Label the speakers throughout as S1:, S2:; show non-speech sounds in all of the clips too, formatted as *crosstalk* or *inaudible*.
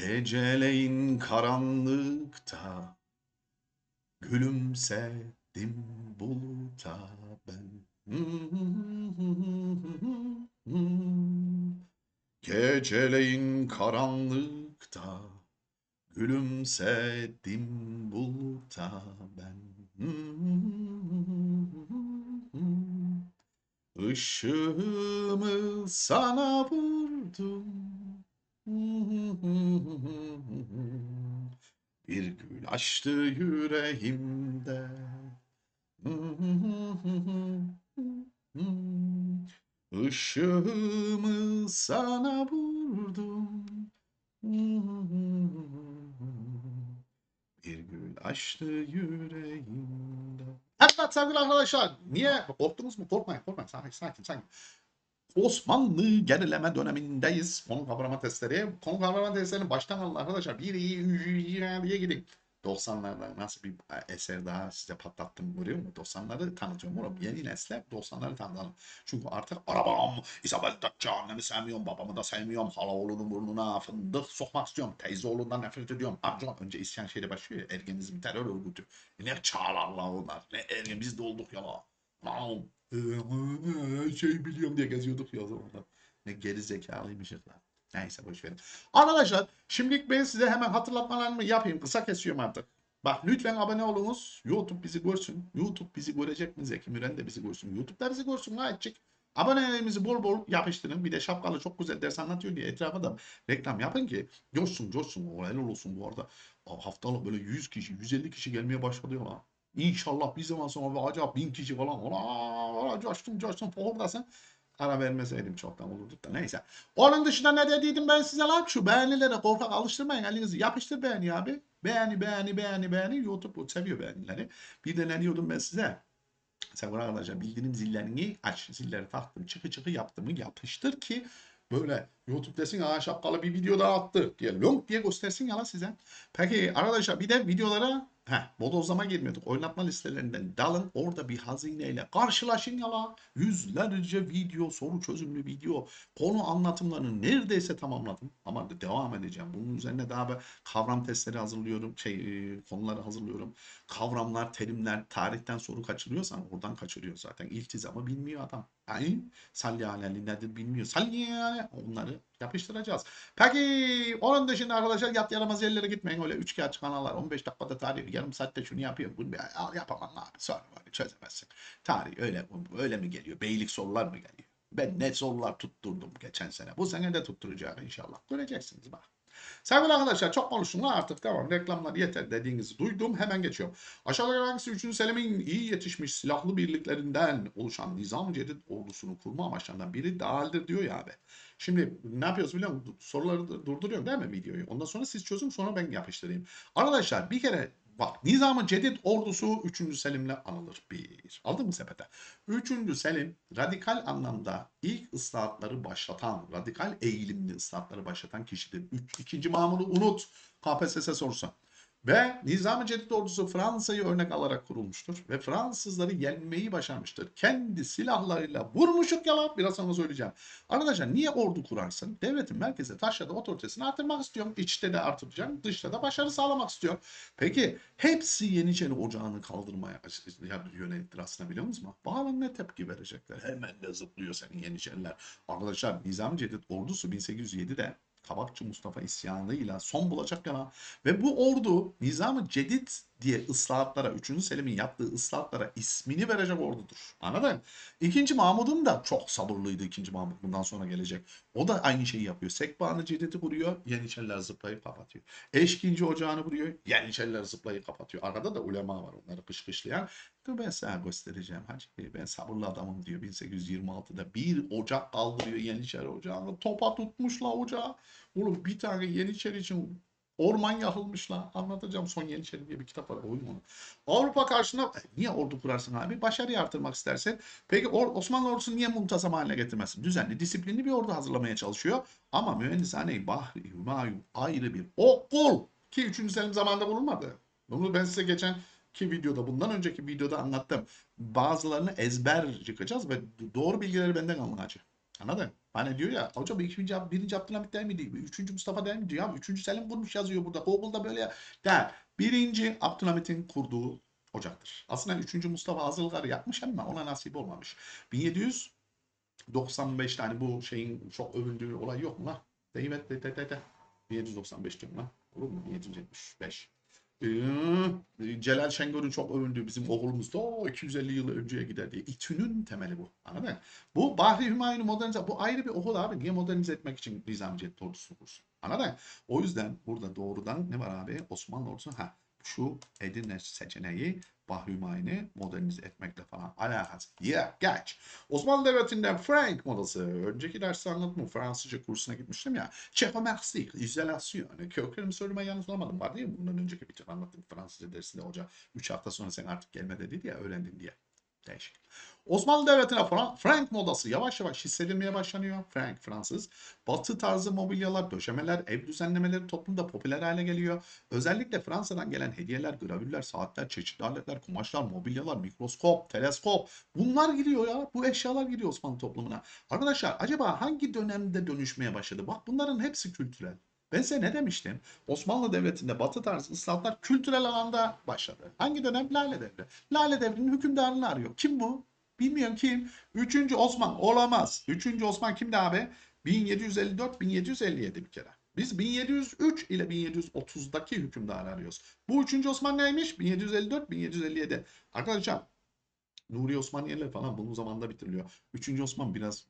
S1: Geceleyin karanlıkta gülümsedim buluta ben. Geceleyin karanlıkta gülümsedim buluta ben. Işığımı sana vurdum. *laughs* Bir gül açtı yüreğimde. *laughs* Işığımı sana vurdum. *laughs* Bir gül açtı yüreğimde. Evet sevgili arkadaşlar. Niye? Korktunuz mu? Korkmayın, korkmayın. Sakin, sakin, sakin. Osmanlı gerileme dönemindeyiz. Konu kavrama testleri. Konu kavrama testlerini baştan alın arkadaşlar. Bir iyi, diye gidin. 90'larda nasıl bir eser daha size patlattım görüyor musun? 90'ları tanıtıyorum oğlum. Yeni nesle 90'ları tanıtalım. Çünkü artık arabam, Isabel Datça, annemi sevmiyorum, babamı da sevmiyorum, hala oğlunun burnuna fındık sokmak istiyorum, teyze oğlundan nefret ediyorum. Amcam önce isyan şeyle başlıyor ya, ergenizm terör örgütü. E ne çağlarlar onlar, ne ergen biz de olduk ya e, şey biliyorum diye geziyorduk ya o zamanlar. Ne geri zekalıymışız lan. Neyse boş verin. Arkadaşlar şimdilik ben size hemen hatırlatmalarımı yapayım. Kısa kesiyorum artık. Bak lütfen abone olunuz. YouTube bizi görsün. YouTube bizi görecek mi? Zeki Müren de bizi görsün. YouTube'da bizi görsün. Gayet Abonelerimizi bol bol yapıştırın. Bir de şapkalı çok güzel ders anlatıyor diye etrafa da reklam yapın ki coşsun coşsun. Helal olsun bu arada. Haftalık böyle 100 kişi, 150 kişi gelmeye başladı ya. İnşallah bir zaman sonra ve acaba 1000 kişi falan. Ola, coştum coştum. Pohordasın. Ara vermeseydim çoktan olurdu da neyse. Onun dışında ne dediydim ben size lan? Şu beğenilere korkak alıştırmayın. Elinizi yapıştır beğeni abi. Beğeni beğeni beğeni beğeni. YouTube seviyor beğenileri. Bir de ne diyordum ben size? Sen arkadaşlar bildirim zillerini aç. Zilleri taktım. Çıkı çıkı yaptım. Yapıştır ki böyle YouTube desin ha şapkalı bir video daha attı diye long diye göstersin ya size. Peki arkadaşlar bir de videolara Heh, bodozlama girmiyorduk. Oynatma listelerinden dalın. Orada bir hazineyle karşılaşın yala. Yüzlerce video, soru çözümlü video, konu anlatımlarını neredeyse tamamladım. Ama devam edeceğim. Bunun üzerine daha bir kavram testleri hazırlıyorum. Şey, e, konuları hazırlıyorum. Kavramlar, terimler, tarihten soru kaçırıyorsan oradan kaçırıyor zaten. İltizamı bilmiyor adam. Yani salli nedir bilmiyor. Salli onları yapıştıracağız. Peki onun dışında arkadaşlar yat yaramaz yerlere gitmeyin. Öyle üç kağıt kanallar 15 dakikada tarih yarım saatte şunu yapıyor. Bunu al yapamam abi. Sonra böyle çözemezsin. Tarih öyle öyle mi geliyor? Beylik sorular mı geliyor? Ben ne sorular tutturdum geçen sene. Bu sene de tutturacağım inşallah. Göreceksiniz bak. Sevgili arkadaşlar çok konuştum lan artık tamam reklamlar yeter dediğinizi duydum hemen geçiyorum. Aşağıda hangisi 3. Selim'in iyi yetişmiş silahlı birliklerinden oluşan Nizam Cedid ordusunu kurma amaçlarından biri değildir diyor ya abi. Şimdi ne yapıyoruz biliyor musun? Soruları durduruyorum değil mi videoyu? Ondan sonra siz çözün sonra ben yapıştırayım. Arkadaşlar bir kere Bak Nizam-ı Cedid ordusu 3. Selim'le anılır. Bir. Aldın mı sepete? 3. Selim radikal anlamda ilk ıslahatları başlatan, radikal eğilimli ıslahatları başlatan kişidir. 3. İkinci Mahmud'u unut. KPSS sorsa. Ve Nizam-ı Cedid ordusu Fransa'yı örnek alarak kurulmuştur. Ve Fransızları yenmeyi başarmıştır. Kendi silahlarıyla vurmuşuk yalan. Biraz sonra söyleyeceğim. Arkadaşlar niye ordu kurarsın? Devletin merkeze taşladığı otoritesini artırmak istiyorum. İçte de artıracağım. Dışta da başarı sağlamak istiyorum. Peki hepsi Yeniçeri ocağını kaldırmaya yöneliktir aslında biliyor musunuz? Bakalım ne tepki verecekler. Hemen de zıplıyor senin Yeniçeriler. Arkadaşlar Nizam-ı Cedid ordusu 1807'de Kabakçı Mustafa isyanıyla son bulacak yana ve bu ordu Nizam-ı Cedid diye ıslahatlara, 3. Selim'in yaptığı ıslahatlara ismini verecek ordudur. Anladın? İkinci Mahmud'un da çok sabırlıydı ikinci Mahmud bundan sonra gelecek. O da aynı şeyi yapıyor. Sekbanı Cedid'i kuruyor, Yeniçeriler zıplayıp kapatıyor. Eşkinci ocağını kuruyor, Yeniçeriler zıplayıp kapatıyor. Arada da ulema var onları kışkışlayan. Dur ben sana göstereceğim hacı. Ben sabırlı adamım diyor 1826'da. Bir ocak kaldırıyor Yeniçeri ocağını. Topa tutmuşlar ocağı. Oğlum bir tane Yeniçeri için Orman yakılmış lan. Anlatacağım Son Yeniçeri diye bir kitap var. Oyun onu. Avrupa karşısında niye ordu kurarsın abi? Başarıyı artırmak istersen. Peki Osmanlı ordusunu niye muntazam haline getirmezsin? Düzenli, disiplinli bir ordu hazırlamaya çalışıyor. Ama mühendishane Bahri Hümayun ayrı bir okul ki 3. Selim zamanında bulunmadı. Bunu ben size geçen ki videoda bundan önceki videoda anlattım. Bazılarını ezber yıkacağız ve doğru bilgileri benden alın hacı. Anladın? Hani diyor ya hocam ikinci, birinci Abdülhamit değil miydi? Üçüncü Mustafa değil mi diyor. Ya üçüncü Selim kurmuş yazıyor burada. Google'da böyle ya. Değil. Birinci Abdülhamit'in kurduğu ocaktır. Aslında üçüncü Mustafa Azılgar yapmış ama ona nasip olmamış. 1795 tane bu şeyin çok övüldüğü olay yok mu lan? Evet, de, de, de, de. 1795 diyorum lan. Olur mu? 1775. Ee, Celal Şengör'ün çok övündüğü bizim okulumuzda o 250 yıl önceye gider diye. İTÜ'nün temeli bu. Anladın? Bu Bahri Hümayun'u modernize, bu ayrı bir okul abi. Niye modernize etmek için Nizamcet ordusu kursun? Anladın? O yüzden burada doğrudan ne var abi? Osmanlı ordusu ha şu Edirne seçeneği Bahri Hümayun'u modernize etmekle falan alakası. Ya geç. Osmanlı Devleti'nde Frank modası. Önceki derste anlattım. Fransızca kursuna gitmiştim ya. Çekomersik, izolasyon. Köklerimi söyleme yalnız olmadım. Var diye bundan önceki bir tane anlattım Fransızca dersinde hoca. 3 hafta sonra sen artık gelme dedi ya öğrendin diye. Değişik. Osmanlı Devleti'ne Fra- Frank modası yavaş yavaş hissedilmeye başlanıyor. Frank Fransız. Batı tarzı mobilyalar, döşemeler, ev düzenlemeleri toplumda popüler hale geliyor. Özellikle Fransa'dan gelen hediyeler, gravürler, saatler, çeşitli aletler, kumaşlar, mobilyalar, mikroskop, teleskop bunlar giriyor ya. Bu eşyalar giriyor Osmanlı toplumuna. Arkadaşlar acaba hangi dönemde dönüşmeye başladı? Bak bunların hepsi kültürel. Ben size ne demiştim? Osmanlı Devleti'nde batı tarzı ıslahatlar kültürel alanda başladı. Hangi dönem? Lale Devri. Lale Devri'nin hükümdarını arıyor. Kim bu? Bilmiyorum kim. Üçüncü Osman olamaz. Üçüncü Osman kimdi abi? 1754-1757 bir kere. Biz 1703 ile 1730'daki hükümdarı arıyoruz. Bu üçüncü Osman neymiş? 1754-1757. Arkadaşlar Nuri Osmaniyeler falan bunun zamanında bitiriliyor. Üçüncü Osman biraz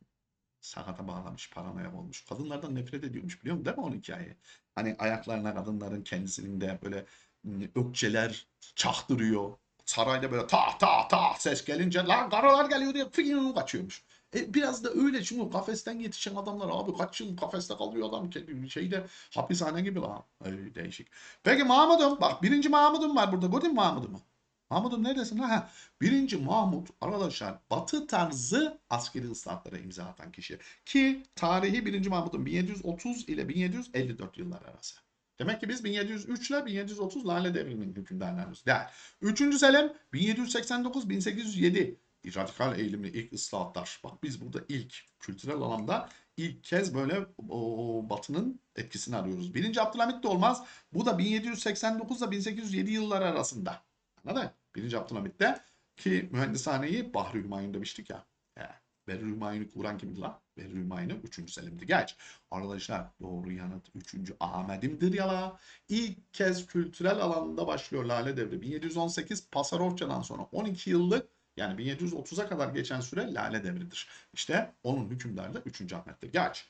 S1: sakata bağlamış, paranoyak olmuş. Kadınlardan nefret ediyormuş biliyor musun değil mi onun hikayeyi? Hani ayaklarına kadınların kendisinin de böyle ım, ökçeler çaktırıyor. Sarayda böyle ta ta ta ses gelince lan karalar geliyor diye filan kaçıyormuş. E, biraz da öyle çünkü kafesten yetişen adamlar abi kaç yıl kafeste kalıyor adam şeyde hapishane gibi lan. Ay, değişik. Peki Mahmud'um bak birinci Mahmud'um var burada gördün mü Mahmud'umu? Mahmud'um neredesin? Ha, birinci Mahmud arkadaşlar batı tarzı askeri ıslahatlara imza atan kişi. Ki tarihi birinci Mahmud'un 1730 ile 1754 yıllar arası. Demek ki biz 1703 ile 1730 Lale Devri'nin hükümdarlarımız. Değil. Üçüncü Selim 1789-1807 radikal eğilimli ilk ıslahatlar. Bak biz burada ilk kültürel alanda ilk kez böyle o, batının etkisini arıyoruz. Birinci Abdülhamit de olmaz. Bu da 1789 ile 1807 yıllar arasında. Anladın? Birinci Abdülhamit'te ki mühendishaneyi Bahri Hümayun demiştik ya. He. Berri Hümayun'u kuran kimdi lan? Berri Hümayun'u 3. Selim'di. Geç. Arkadaşlar doğru yanıt 3. Ahmet'imdir ya la. İlk kez kültürel alanda başlıyor Lale Devri. 1718 Pasarofça'dan sonra 12 yıllık yani 1730'a kadar geçen süre Lale Devri'dir. İşte onun hükümdarı da 3. Ahmet'tir. Geç.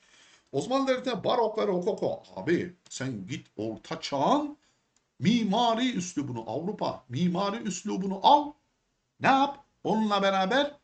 S1: Osmanlı Devleti'ne barok ve rokoko. Abi sen git orta çağın mimari üslubunu Avrupa mimari üslubunu al. Ne yap? Onunla beraber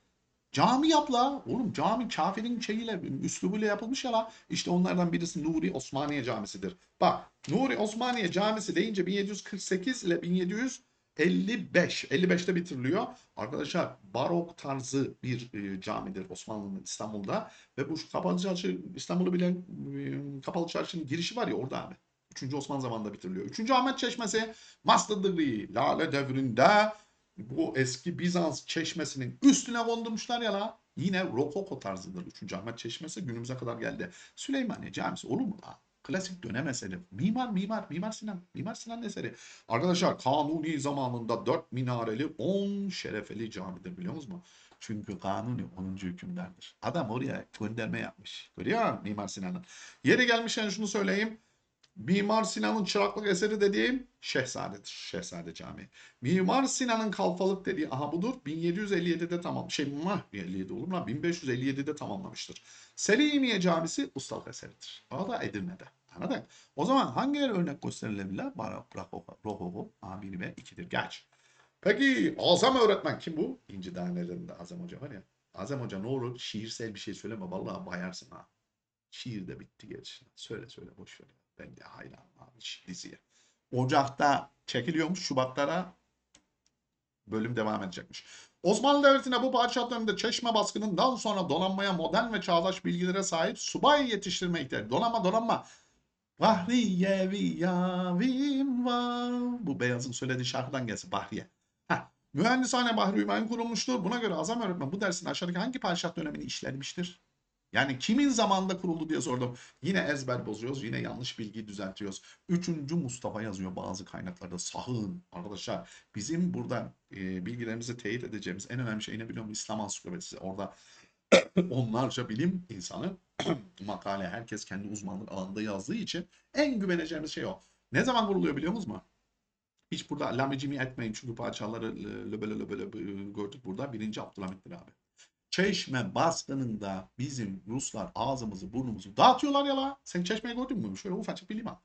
S1: cami yap la. Oğlum cami kafirin şeyiyle üslubuyla yapılmış ya la. İşte onlardan birisi Nuri Osmaniye Camisi'dir. Bak Nuri Osmaniye Camisi deyince 1748 ile 1755 55'te bitiriliyor. Arkadaşlar barok tarzı bir e, camidir Osmanlı'nın İstanbul'da ve bu Kapalı Çarşı İstanbul'u bilen e, Kapalı Çarşı'nın girişi var ya orada abi. 3. Osman zamanında bitiriliyor. 3. Ahmet Çeşmesi Mastadıgri Lale devrinde bu eski Bizans çeşmesinin üstüne kondurmuşlar ya la. Yine Rokoko tarzıdır 3. Ahmet Çeşmesi günümüze kadar geldi. Süleymaniye Camisi olur mu la? Klasik dönem eseri. Mimar mimar Mimar Sinan. Mimar Sinan eseri. Arkadaşlar Kanuni zamanında 4 minareli 10 şerefeli camidir biliyor musunuz? Çünkü Kanuni 10. hükümdardır. Adam oraya gönderme yapmış. Görüyor musun Mimar Sinan'ın? Yeri gelmişken şunu söyleyeyim. Mimar Sinan'ın çıraklık eseri dediğim Şehzade'dir. Şehzade Camii. Mimar Sinan'ın kalfalık dediği aha budur. 1757'de tamam. Şey mah 57 olur mu? lan? 1557'de tamamlamıştır. Selimiye Camisi ustalık eseridir. O da Edirne'de. Anladın? O zaman hangileri örnek gösterilebilir? Barok, Rokoko, Rokoko, A1 ve 2'dir. Geç. Peki Azam öğretmen kim bu? İnci Tanelerinde Azam Hoca var ya. Azam Hoca ne olur şiirsel bir şey söyleme. Vallahi bayarsın ha. Şiir de bitti gerçi. Söyle söyle boş ver. Ben de hayranım abi diziye. Ocak'ta çekiliyormuş. Şubatlara bölüm devam edecekmiş. Osmanlı Devleti'ne bu padişah döneminde çeşme baskınından sonra donanmaya modern ve çağdaş bilgilere sahip subay yetiştirme ihtiyacı. Donanma donanma. Bahriye vi yavim var. Bu Beyaz'ın söylediği şarkıdan gelsin. Bahriye. Heh. Mühendishane Bahri Hümayun kurulmuştur. Buna göre Azam öğretmen bu dersin aşağıdaki hangi padişah dönemini işlenmiştir? Yani kimin zamanında kuruldu diye sordum. Yine ezber bozuyoruz. Yine yanlış bilgiyi düzeltiyoruz. Üçüncü Mustafa yazıyor bazı kaynaklarda. Sahın arkadaşlar. Bizim burada e, bilgilerimizi teyit edeceğimiz en önemli şey ne biliyor musun? İslam Ansiklopedisi. Orada *coughs* onlarca bilim insanı *coughs* makale herkes kendi uzmanlık alanında yazdığı için en güveneceğimiz şey o. Ne zaman kuruluyor biliyor musunuz mu? Hiç burada lamecimi etmeyin çünkü parçaları e, löbele löbele e, gördük burada. Birinci Abdülhamit'tir abi. Çeşme baskınında bizim Ruslar ağzımızı burnumuzu dağıtıyorlar ya la. Sen çeşmeyi gördün mü? Şöyle ufacık bir liman.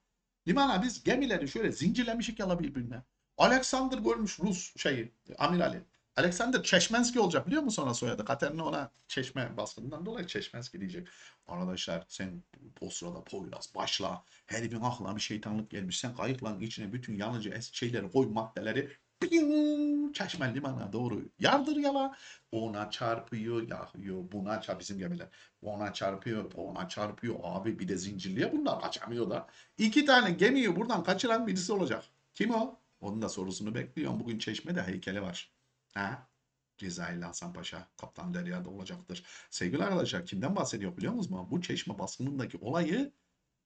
S1: Limana biz gemileri şöyle zincirlemişik yala birbirine. Alexander görmüş Rus şeyi, amirali. Alexander Çeşmenski olacak biliyor musun sonra soyadı? Katerina ona Çeşme baskınından dolayı Çeşmenski diyecek. Arkadaşlar sen o sırada Poyraz başla. Herifin aklına bir şeytanlık gelmiş. Sen kayıkların içine bütün yanıcı şeyleri koy maddeleri. Ping, Çeşme limana doğru yardır yala. Ona çarpıyor, yakıyor. Buna çarpıyor bizim gemiler. Ona çarpıyor, ona çarpıyor. Abi bir de zincirliye bunlar kaçamıyor da. İki tane gemiyi buradan kaçıran birisi olacak. Kim o? Onun da sorusunu bekliyorum. Bugün Çeşme'de heykeli var. Ha? Cezayirli Hasan Paşa Kaptan Derya'da olacaktır. Sevgili arkadaşlar kimden bahsediyor biliyor musunuz? Bu Çeşme baskınındaki olayı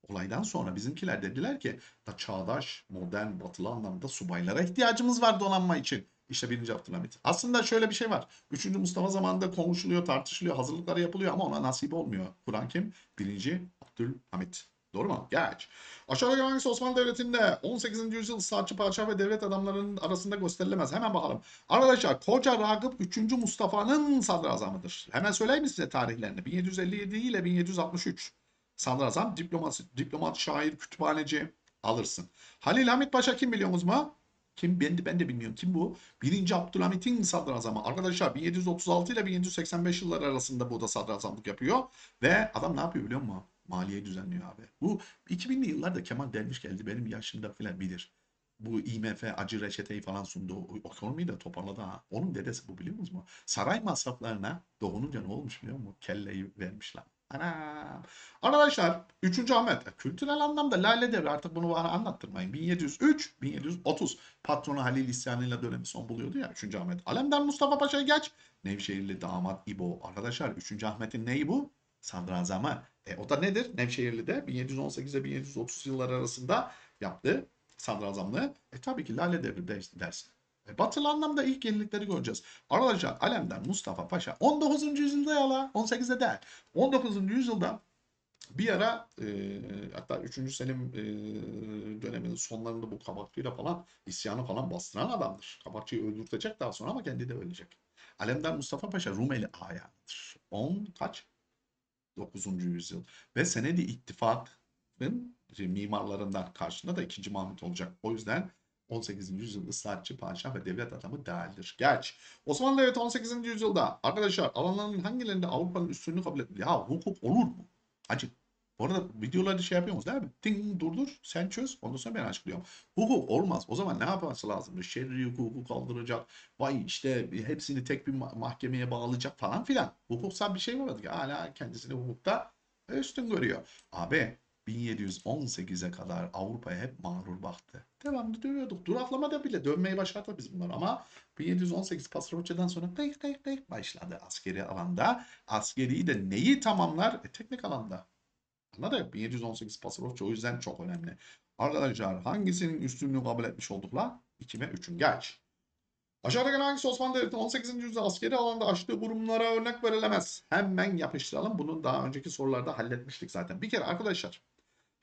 S1: olaydan sonra bizimkiler dediler ki da çağdaş, modern, batılı anlamda subaylara ihtiyacımız var donanma için. İşte 1. Abdülhamit. Aslında şöyle bir şey var. 3. Mustafa zamanında konuşuluyor, tartışılıyor, hazırlıkları yapılıyor ama ona nasip olmuyor. Kur'an kim? 1. Abdülhamit. Doğru mu? Geç. Aşağıdaki hangisi Osmanlı Devleti'nde 18. yüzyıl saatçı padişah ve devlet adamlarının arasında gösterilemez? Hemen bakalım. Arkadaşlar Koca Ragıp 3. Mustafa'nın sadrazamıdır. Hemen söyleyeyim mi size tarihlerini? 1757 ile 1763. Sadrazam, diplomat, diplomat, şair, kütüphaneci alırsın. Halil Hamit Paşa kim biliyorsunuz mu? Kim? Ben de, ben de bilmiyorum. Kim bu? 1. Abdülhamit'in sadrazamı. Arkadaşlar 1736 ile 1785 yılları arasında bu da sadrazamlık yapıyor. Ve adam ne yapıyor biliyor musun? Maliye düzenliyor abi. Bu 2000'li yıllarda Kemal Derviş geldi. Benim yaşımda falan bilir. Bu IMF acı reçeteyi falan sundu. O ekonomiyi de toparladı ha. Onun dedesi bu biliyor musunuz? Saray masraflarına doğununca ne olmuş biliyor musun? Kelleyi vermişler. Anam. Arkadaşlar 3. Ahmet. Kültürel anlamda Lale Devri artık bunu bana anlattırmayın. 1703, 1730 patronu Halil isyanıyla dönemi son buluyordu ya 3. Ahmet. Alemdar Mustafa Paşa'yı geç. Nevşehirli damat İbo. Arkadaşlar 3. Ahmet'in neyi bu? Sadrazamı. E, o da nedir? Nevşehirli'de 1718 ile 1730 yıllar arasında yaptığı sadrazamlığı. E tabii ki Lale Devri de- dersin. E, batılı anlamda ilk yenilikleri göreceğiz. Arkadaşlar Alemdar Mustafa Paşa 19. yüzyılda ya la 18'de değil. 19. yüzyılda bir ara e, hatta 3. Selim e, döneminin sonlarında bu Kabakçı'yla falan isyanı falan bastıran adamdır. Kabakçı'yı öldürtecek daha sonra ama kendi de ölecek. Alemdar Mustafa Paşa Rumeli ayağıdır. 10 kaç? 9. yüzyıl. Ve Senedi İttifak'ın mimarlarından karşında da 2. Mahmut olacak. O yüzden 18. yüzyıl ıslahatçı padişah ve devlet adamı değildir. Geç. Osmanlı Devleti 18. yüzyılda arkadaşlar alanların hangilerinde Avrupa'nın üstünlüğü kabul edilir? Ya hukuk olur mu? Hacı. Bu arada videoları şey yapıyoruz değil mi? Ting durdur sen çöz ondan sonra ben açıklıyorum. Hukuk olmaz. O zaman ne yapması lazım? Şerri hukuku kaldıracak. Vay işte hepsini tek bir ma- mahkemeye bağlayacak falan filan. Hukuksal bir şey var ki hala kendisini hukukta üstün görüyor. Abi 1718'e kadar Avrupa'ya hep mağrur baktı. Devamlı dövüyorduk. Duraklamada bile dönmeyi başardı biz bunlar ama 1718 Pasaport sonra kayık kayık kayık başladı askeri alanda. Askeri de neyi tamamlar? E, teknik alanda. Anladın? 1718 Pasaport o yüzden çok önemli. Arkadaşlar hangisinin üstünlüğü kabul etmiş olduk la? 2 ve 3'ün geç. Aşağıda hangisi Osmanlı Devleti'nin 18. yüzyılda askeri alanda açtığı kurumlara örnek verilemez? Hemen yapıştıralım. Bunu daha önceki sorularda halletmiştik zaten. Bir kere arkadaşlar.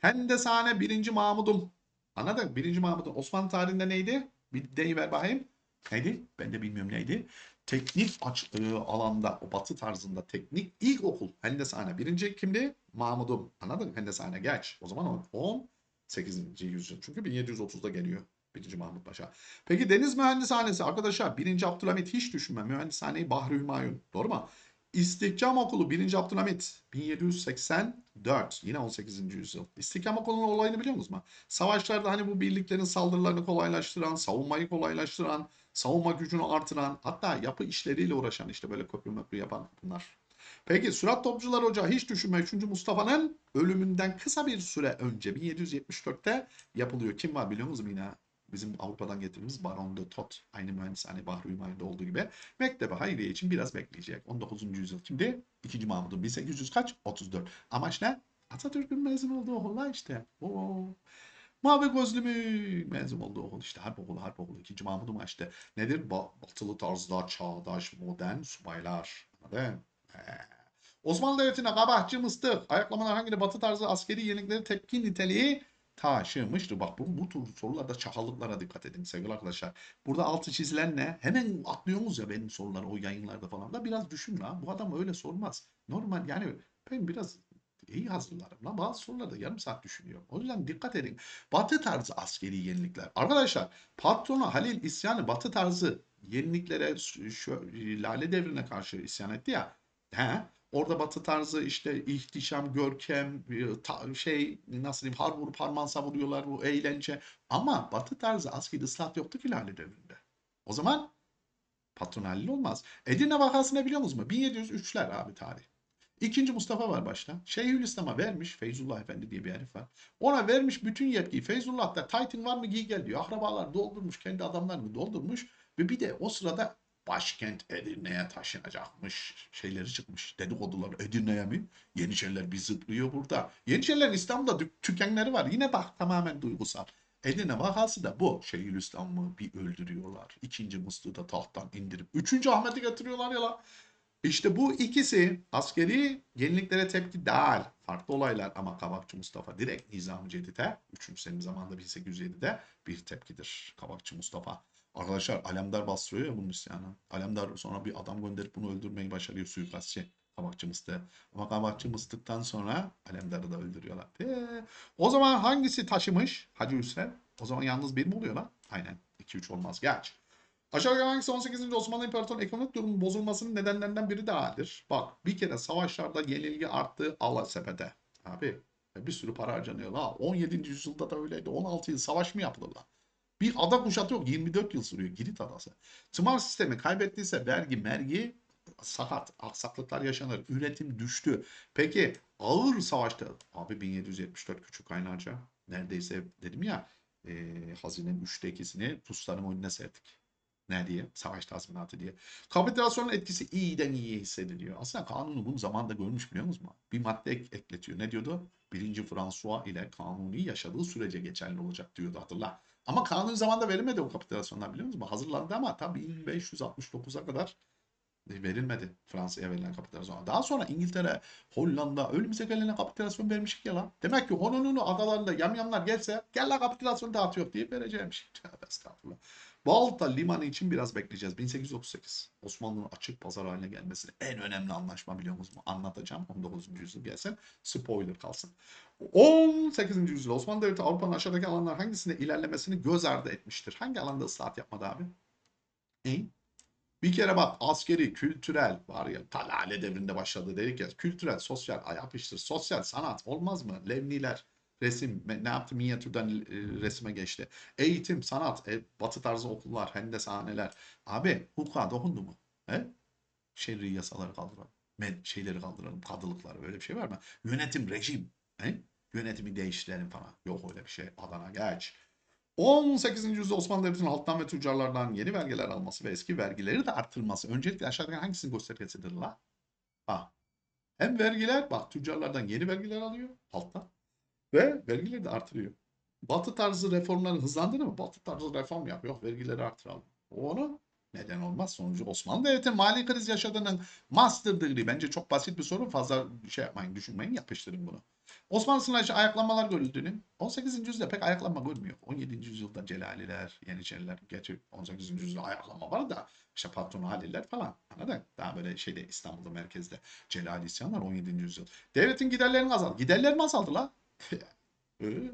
S1: Hendesane 1. Mahmud'um. Anladın? 1. Mahmud'un Osmanlı tarihinde neydi? Bir deyiver bakayım. Neydi? Ben de bilmiyorum neydi. Teknik aç, e, alanda, o batı tarzında teknik ilkokul. Hendesane. Birinci kimdi? Mahmud'um. Anladın? Hendesane geç. O zaman o 18. yüzyıl. Çünkü 1730'da geliyor. 1. Mahmut Paşa. Peki Deniz Mühendishanesi arkadaşlar 1. Abdülhamit hiç düşünme. Mühendishaneyi Bahri Hümayun. Doğru mu? İstihkam Okulu 1. Abdülhamit 1784 yine 18. yüzyıl. İstihkam Okulu'nun olayını biliyor musunuz? Savaşlarda hani bu birliklerin saldırılarını kolaylaştıran, savunmayı kolaylaştıran, savunma gücünü artıran, hatta yapı işleriyle uğraşan işte böyle köprü möprü yapan bunlar. Peki Sürat Topçular Ocağı hiç düşünme 3. Mustafa'nın ölümünden kısa bir süre önce 1774'te yapılıyor. Kim var biliyor musunuz yine? Bizim Avrupa'dan getirdiğimiz Baron de Tot aynı mühendishane Bahri Hümayun'da olduğu gibi Mektebi Hayriye için biraz bekleyecek. 19. yüzyıl. Şimdi 2. Mahmud'un 1800 kaç? 34. Amaç ne? Atatürk'ün mezun olduğu okullar işte. Oo. Mavi gözlü mü mezun olduğu okul işte harp okulu harp okulu. 2. Mahmud'un işte nedir? Ba- batılı tarzda çağdaş modern subaylar. Anladın? Osmanlı Devleti'ne kabahçı mıstık. Ayaklamalar hangi batı tarzı askeri yenilikleri tepki niteliği taşımıştır. Bak bu, bu tür sorularda çakallıklara dikkat edin sevgili arkadaşlar. Burada altı çizilen ne? Hemen atlıyorsunuz ya benim soruları o yayınlarda falan da biraz düşün la. Bu adam öyle sormaz. Normal yani ben biraz iyi hazırlarım la. Bazı sorularda yarım saat düşünüyorum. O yüzden dikkat edin. Batı tarzı askeri yenilikler. Arkadaşlar patronu Halil isyanı batı tarzı yeniliklere şu- Lale devrine karşı isyan etti ya. He, orada batı tarzı işte ihtişam, görkem, e, şey nasıl diyeyim har vurup harman savuruyorlar bu eğlence. Ama batı tarzı askeri ıslahat yoktu ki Lale devrinde. O zaman patron Halil olmaz. Edirne vakası ne biliyor musunuz? 1703'ler abi tarih. İkinci Mustafa var başta. Şeyhülislam'a vermiş. Feyzullah Efendi diye bir herif var. Ona vermiş bütün yetkiyi. Feyzullah da Taytin var mı giy gel diyor. Akrabalar doldurmuş. Kendi adamlarını doldurmuş. Ve bir de o sırada başkent Edirne'ye taşınacakmış. Şeyleri çıkmış. Dedikodular Edirne'ye mi? Yeniçeriler bir zıplıyor burada. Yeniçerilerin İstanbul'da dük- tükenleri var. Yine bak tamamen duygusal. Edirne vakası da bu. Şeyhülislam'ı bir öldürüyorlar. İkinci Muslu'yu da tahttan indirip. Üçüncü Ahmet'i getiriyorlar ya la. İşte bu ikisi askeri yeniliklere tepki değil. Farklı olaylar ama Kabakçı Mustafa direkt Nizam-ı Cedid'e 3. Selim zamanında 1807'de bir tepkidir Kabakçı Mustafa. Arkadaşlar Alemdar bastırıyor ya bunun isyanı. Alemdar sonra bir adam gönderip bunu öldürmeyi başarıyor suikastçı. Kabakçı Mıstık. Ama Kabakçı Mıstık'tan sonra Alemdar'ı da öldürüyorlar. Ee, o zaman hangisi taşımış Hacı Hüsrev? O zaman yalnız bir mi oluyor lan? Aynen. 2-3 olmaz. Geç. Aşağıdaki hangisi 18. Osmanlı İmparatorluğu'nun ekonomik durumunun bozulmasının nedenlerinden biri değildir? Bak bir kere savaşlarda yenilgi arttı Allah sepete. Abi bir sürü para harcanıyor la. 17. yüzyılda da öyleydi. 16 yıl savaş mı yapılır la? Bir ada kuşatı yok. 24 yıl sürüyor. Girit adası. Tımar sistemi kaybettiyse vergi mergi sakat. Aksaklıklar yaşanır. Üretim düştü. Peki ağır savaşta abi 1774 küçük kaynarca neredeyse dedim ya e, hazinenin üçte ikisini Rusların önüne serdik. Ne diye? Savaş tazminatı diye. Kapitülasyonun etkisi iyiden iyiye hissediliyor. Aslında kanunu bunu zamanda görmüş biliyor musunuz? Bir madde ek- ekletiyor. Ne diyordu? Birinci François ile kanuni yaşadığı sürece geçerli olacak diyordu hatırla. Ama kanun zamanda verilmedi o kapitülasyonlar biliyor musunuz? Hazırlandı ama tam 1569'a kadar verilmedi Fransa'ya verilen kapitülasyon. Daha sonra İngiltere, Hollanda önümüze gelene kapitülasyon vermişik ya lan. Demek ki Honolulu adalarında yamyamlar gelse gel la kapitülasyon dağıtıyor diye vereceğim şey. Tövbe estağfurullah. Balta limanı için biraz bekleyeceğiz. 1838. Osmanlı'nın açık pazar haline gelmesinin en önemli anlaşma biliyor musunuz? Anlatacağım. 19. yüzyıl gelsin. Spoiler kalsın. 18. yüzyıl Osmanlı Devleti Avrupa'nın aşağıdaki alanlar hangisinde ilerlemesini göz ardı etmiştir? Hangi alanda ıslahat yapmadı abi? E? Bir kere bak askeri, kültürel var ya talale devrinde başladı dedik ya. Kültürel, sosyal, ay yapıştır. Sosyal sanat olmaz mı? Levniler, resim, ne yaptı? Minyatürden e, resime geçti. Eğitim, sanat, e, batı tarzı okullar, hendeshaneler. Abi hukuka dokundu mu? He? Şerri yasaları kaldıralım. Med şeyleri kaldıralım. Kadılıkları öyle bir şey var mı? Yönetim, rejim. He? Yönetimi değiştirelim falan. Yok öyle bir şey. Adana geç. 18. yüzyılda Osmanlı Devleti'nin halktan ve tüccarlardan yeni vergiler alması ve eski vergileri de artırılması. Öncelikle aşağıdaki hangisinin göstergesidir la? Ha. Hem vergiler, bak tüccarlardan yeni vergiler alıyor halktan ve vergileri de artırıyor. Batı tarzı reformları hızlandırır mı? Batı tarzı reform yapıyor. Yok vergileri artıralım. Onu neden olmaz? Sonucu Osmanlı Devleti mali kriz yaşadığının master degree. Bence çok basit bir soru. Fazla şey yapmayın, düşünmeyin, yapıştırın bunu. Osmanlı sınavı ayaklanmalar görüldüğünün 18. yüzyılda pek ayaklanma görmüyor. 17. yüzyılda Celaliler, Yeniçeriler, gerçi 18. yüzyılda ayaklanma var da işte patron Haliller falan. Anladın? Daha böyle şeyde İstanbul'da merkezde Celali isyanlar 17. yüzyıl. Devletin giderlerini azaldı. Giderler mi azaldı la? Ee,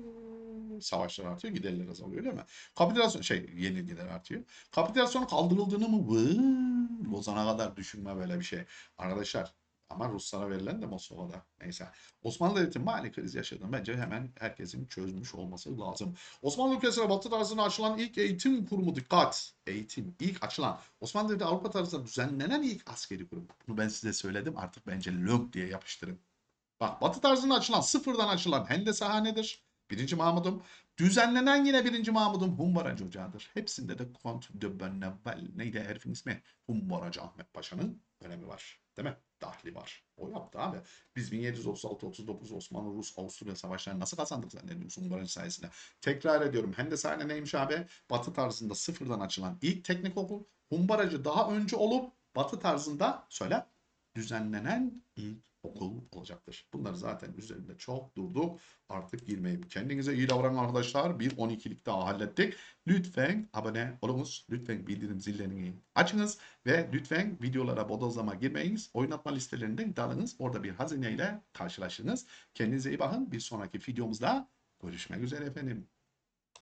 S1: Savaşlar artıyor, giderler azalıyor öyle mi? Kapitülasyon şey yeni gider artıyor. Kapitülasyonun kaldırıldığını mı? Vıı, Lozan'a kadar düşünme böyle bir şey. Arkadaşlar ama Ruslara verilen de Moskova'da. Neyse. Osmanlı Devleti mali kriz yaşadığını bence hemen herkesin çözmüş olması lazım. Osmanlı ülkesine batı tarzına açılan ilk eğitim kurumu dikkat. Eğitim ilk açılan. Osmanlı Devleti Avrupa tarzında düzenlenen ilk askeri kurum. Bunu ben size söyledim artık bence lök diye yapıştırın. Bak batı tarzında açılan sıfırdan açılan hendesehanedir. Birinci Mahmud'um. Düzenlenen yine birinci Mahmud'um Humbaracı Ocağı'dır. Hepsinde de Kont de Bonneval neydi herifin ismi? Humbaracı Ahmet Paşa'nın önemi var. Değil mi? Dahli var. O yaptı abi. Biz 1736-39 Osmanlı, Rus, Avusturya savaşlarını nasıl kazandık zannediyorsun Humbaracı sayesinde? Tekrar ediyorum. Hendesane neymiş abi? Batı tarzında sıfırdan açılan ilk teknik okul. Humbaracı daha önce olup Batı tarzında söyle düzenlenen ilk okul olacaktır. Bunları zaten üzerinde çok durduk. Artık girmeyeyim. Kendinize iyi davranın arkadaşlar. Bir 12'lik daha hallettik. Lütfen abone olunuz. Lütfen bildirim zillerini açınız. Ve lütfen videolara bodozlama girmeyiniz. Oynatma listelerinden dalınız. Orada bir hazineyle karşılaşınız. Kendinize iyi bakın. Bir sonraki videomuzda görüşmek üzere efendim.